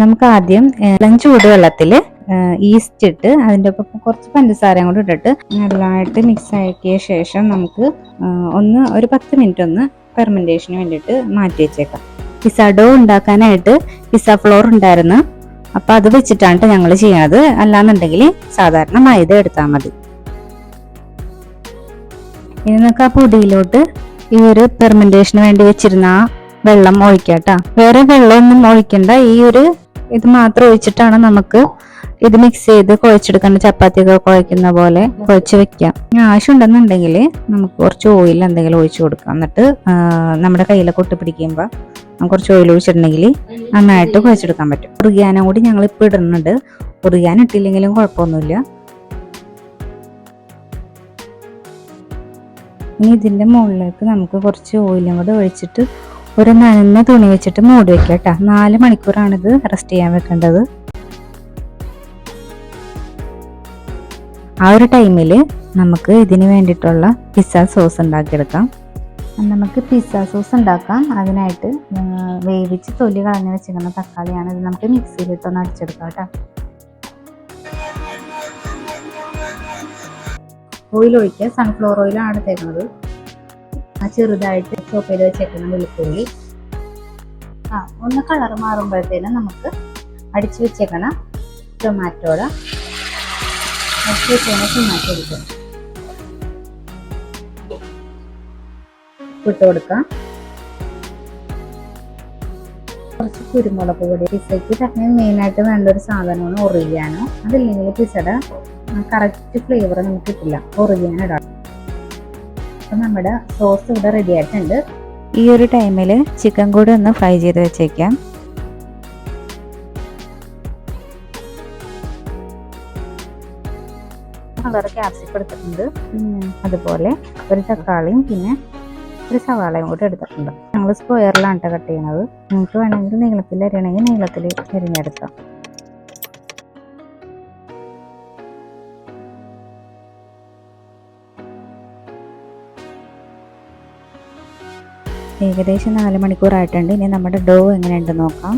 നമുക്ക് ആദ്യം ഇളം ചൂടുവെള്ളത്തിൽ ഈസ്റ്റ് ഇട്ട് അതിന്റെ ഒപ്പം കുറച്ച് പഞ്ചസാരയും കൂടി ഇട്ടിട്ട് നല്ലതായിട്ട് മിക്സ് ആക്കിയ ശേഷം നമുക്ക് ഒന്ന് ഒരു പത്ത് മിനിറ്റ് ഒന്ന് ഫെർമെന്റേഷന് വേണ്ടിയിട്ട് മാറ്റി വെച്ചേക്കാം. പിസ ഡോ ഉണ്ടാക്കാനായിട്ട് പിസ ഫ്ലോർ ഉണ്ടായിരുന്നു. അപ്പോൾ അത് വെച്ചിട്ടാണ് ഞങ്ങൾ ചെയ്യുന്നത് അല്ലാന്നുണ്ടെങ്കിൽ സാധാരണ മൈദ എടുത്താൽ മതി. ഇനി നമുക്ക് ആ പൊടിയിലോട്ട് ഈ ഒരു പെർമെന്റേഷന് വേണ്ടി വെച്ചിരുന്ന ആ വെള്ളം കേട്ടോ. വേറെ വെള്ളമൊന്നും ഒഴിക്കണ്ട. ഈ ഒരു ഇത് മാത്രം ഒഴിച്ചിട്ടാണ് നമുക്ക് ഇത് മിക്സ് ചെയ്ത് കുഴച്ചെടുക്കേണ്ട ചപ്പാത്തിയൊക്കെ കുഴക്കുന്ന പോലെ കുഴച്ച് വെക്കാം. ആവശ്യമുണ്ടെന്നുണ്ടെങ്കിൽ നമുക്ക് കുറച്ച് ഓയിൽ എന്തെങ്കിലും ഒഴിച്ച് കൊടുക്കാം. എന്നിട്ട് നമ്മുടെ കയ്യിലൊക്കെ ഒട്ടി പിടിക്കുമ്പോൾ കുറച്ച് ഓയിൽ ഒഴിച്ചിട്ടുണ്ടെങ്കിൽ നന്നായിട്ട് കുഴച്ചെടുക്കാൻ പറ്റും. ഉറുകിയാനും കൂടി ഞങ്ങൾ ഇപ്പോൾ ഇടുന്നുണ്ട്. ഉറുകിയാൻ ഇട്ടില്ലെങ്കിലും കുഴപ്പമൊന്നുമില്ല. ഇനി ഇതിന്റെ മുകളിലേക്ക് നമുക്ക് കുറച്ച് ഓയിലും കൂടെ ഒഴിച്ചിട്ട് ഒരു നനഞ്ഞ തുണി വെച്ചിട്ട് മൂടി വെക്കാം കേട്ടോ. നാല് മണിക്കൂറാണിത് റെസ്റ്റ് ചെയ്യാൻ വെക്കേണ്ടത്. ആ ഒരു ടൈമിൽ നമുക്ക് ഇതിന് വേണ്ടിയിട്ടുള്ള പിസ്സ സോസ് ഉണ്ടാക്കിയെടുക്കാം. നമുക്ക് പിസ്സ സോസ് ഉണ്ടാക്കാം. അതിനായിട്ട് വേവിച്ച് തൊലി കളഞ്ഞ് വെച്ചിരിക്കുന്ന തക്കാളിയാണ് ഇത് നമുക്ക് മിക്സിയിലിട്ടൊന്ന് അടിച്ചെടുക്കാം കേട്ടോ. ഓയിൽ ഒഴിക്കുക. സൺഫ്ലവർ ഓയിലാണ് എടുത്തേക്കുന്നത് ആ ചെറുതായിട്ട് ചോപ്പ് ചെയ്ത് വെച്ചേക്കുന്ന വെളുത്തുള്ളി. ആ ഒന്ന് കളർ മാറുമ്പോഴത്തേനും നമുക്ക് അടിച്ചു വെച്ചേക്കണ ടൊമാറ്റോടെ അടിച്ചു വെച്ചേക്കണ ടൊമാറ്റോ എടുക്കണം ഇട്ട് കൊടുക്കാം കുറച്ച് കുരുമുളക് പൊടി പിസയ്ക്ക് തന്നെ മെയിനായിട്ട് വേണ്ട ഒരു സാധനമാണ് ഒറിയാനോ. അതില്ലെങ്കിൽ പിസയുടെ കറക്റ്റ് ഫ്ലേവർ നമുക്ക് കിട്ടില്ല. ഒറിയാനോ ഇടാം. അപ്പൊ നമ്മുടെ സോസ് ഇവിടെ റെഡി ആയിട്ടുണ്ട്. ഈ ഒരു ടൈമിൽ ചിക്കൻ കൂടി ഒന്ന് ഫ്രൈ ചെയ്ത് വെച്ചേക്കാം. കളർ ക്യാപ്സിക്കം എടുത്തിട്ടുണ്ട്. അതുപോലെ ഒരു തക്കാളിയും പിന്നെ ഒരു സവാളയും കൂടി എടുത്തിട്ടുണ്ട്. ഞങ്ങൾ സ്ക്വയറിലാണ് കേട്ടോ കട്ട് ചെയ്യുന്നത് നിങ്ങൾക്ക് വേണമെങ്കിൽ നീളത്തിൽ അരിയണമെങ്കിൽ നീളത്തിൽ അരിഞ്ഞെടുക്കാം. ഏകദേശം നാല് മണിക്കൂറായിട്ടുണ്ട്. ഇനി നമ്മുടെ ഡോ എങ്ങനെയുണ്ട് നോക്കാം.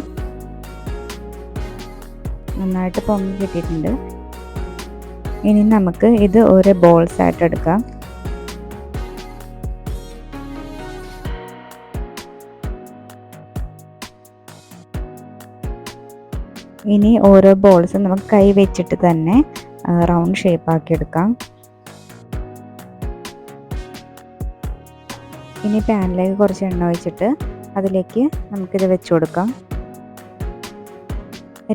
നന്നായിട്ട് പൊങ്ങി കിട്ടിയിട്ടുണ്ട്. ഇനി നമുക്ക് ഇത് ഒരു ബോൾസ് ആയിട്ട് എടുക്കാം. ഇനി ഓരോ ബോൾസും നമുക്ക് കൈ വെച്ചിട്ട് തന്നെ റൗണ്ട് ഷേപ്പ് ആക്കി എടുക്കാം. ഇനി പാനിലേക്ക് കുറച്ച് എണ്ണ ഒഴിച്ചിട്ട് അതിലേക്ക് നമുക്കിത് വെച്ച് കൊടുക്കാം.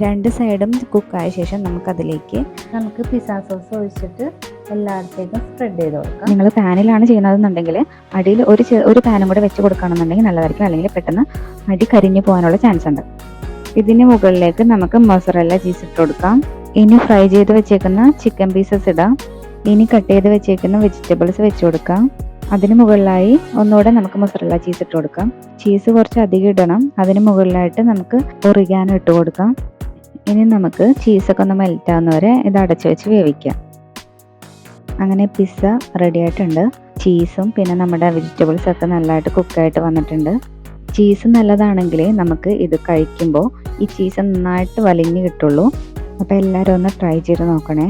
രണ്ട് സൈഡും കുക്കായ ശേഷം നമുക്കതിലേക്ക് നമുക്ക് പിസ സോസ് ഒഴിച്ചിട്ട് എല്ലായിടത്തേക്കും സ്പ്രെഡ് ചെയ്ത് കൊടുക്കാം. നിങ്ങൾ പാനിലാണ് ചെയ്യുന്നതെന്നുണ്ടെങ്കിൽ അടിയിൽ ഒരു ഒരു പാനും കൂടെ വെച്ച് കൊടുക്കുകയാണെന്നുണ്ടെങ്കിൽ നല്ലതായിരിക്കും. അല്ലെങ്കിൽ പെട്ടെന്ന് അടി കരിഞ്ഞു പോകാനുള്ള ചാൻസ് ഉണ്ട്. ഇതിന് മുകളിലേക്ക് നമുക്ക് മൊസറല്ല ചീസ് ഇട്ട് കൊടുക്കാം. ഇനി ഫ്രൈ ചെയ്ത് വെച്ചേക്കുന്ന ചിക്കൻ പീസസ് ഇടാം. ഇനി കട്ട് ചെയ്ത് വെച്ചേക്കുന്ന വെജിറ്റബിൾസ് വെച്ച് കൊടുക്കാം. അതിന് മുകളിലായി ഒന്നുകൂടെ നമുക്ക് മൊസറല്ല ചീസ് ഇട്ട് കൊടുക്കാം. ചീസ് കുറച്ച് അധികം ഇടണം. അതിന് മുകളിലായിട്ട് നമുക്ക് ഒറിഗാനോ ഇട്ട് കൊടുക്കാം. ഇനി നമുക്ക് ചീസൊക്കെ ഒന്ന് മെൽറ്റ് ആവുന്നവരെ ഇത് അടച്ചു വെച്ച് വേവിക്കാം. അങ്ങനെ പിസ്സ റെഡി ആയിട്ടുണ്ട്. ചീസും പിന്നെ നമ്മുടെ വെജിറ്റബിൾസ് ഒക്കെ നല്ലതായിട്ട് കുക്കായിട്ട് വന്നിട്ടുണ്ട്. ചീസ് നല്ലതാണെങ്കിൽ നമുക്ക് ഇത് കഴിക്കുമ്പോൾ ഈ ചീസ് നന്നായിട്ട് വലിഞ്ഞ് കിട്ടുള്ളൂ. അപ്പോൾ എല്ലാവരും ഒന്ന് ട്രൈ ചെയ്ത് നോക്കണേ.